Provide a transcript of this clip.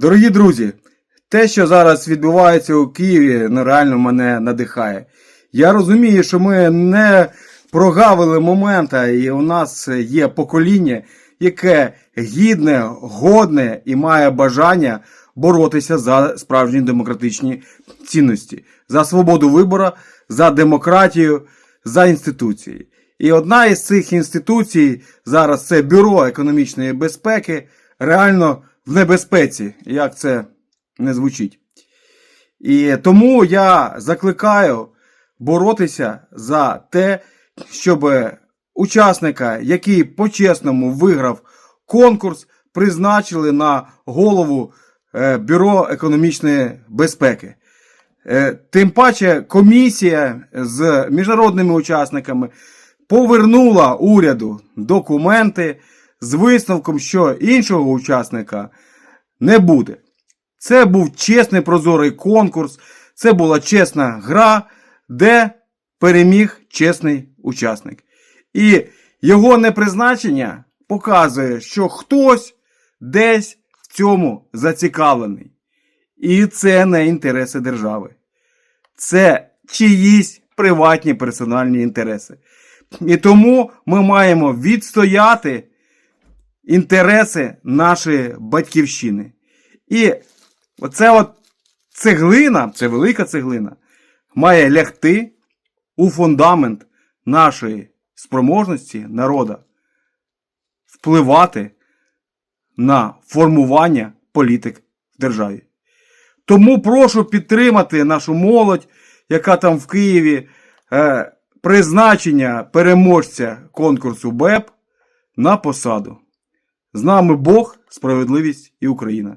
Дорогі друзі, те, що зараз відбувається у Києві, ну, реально мене надихає. Я розумію, що ми не прогавили момента, і у нас є покоління, яке гідне, годне і має бажання боротися за справжні демократичні цінності, за свободу вибору, за демократію, за інституції. І одна із цих інституцій зараз це Бюро економічної безпеки, реально в небезпеці, як це не звучить. І тому я закликаю боротися за те, щоб учасника, який по-чесному виграв конкурс, призначили на голову е, Бюро економічної безпеки. Е, Тим паче комісія з міжнародними учасниками повернула уряду документи з висновком, що іншого учасника не буде. Це був чесний прозорий конкурс, це була чесна гра, де переміг чесний учасник. І його непризначення показує, що хтось десь в цьому зацікавлений. І це не інтереси держави. Це чиїсь приватні персональні інтереси. І тому ми маємо відстояти інтереси нашої батьківщини. І оце от цеглина, це велика цеглина, має лягти у фундамент нашої спроможності народа впливати на формування політик в державі. Тому прошу підтримати нашу молодь, яка там в Києві е, призначення переможця конкурсу БЕП на посаду. З нами Бог, справедливість і Україна.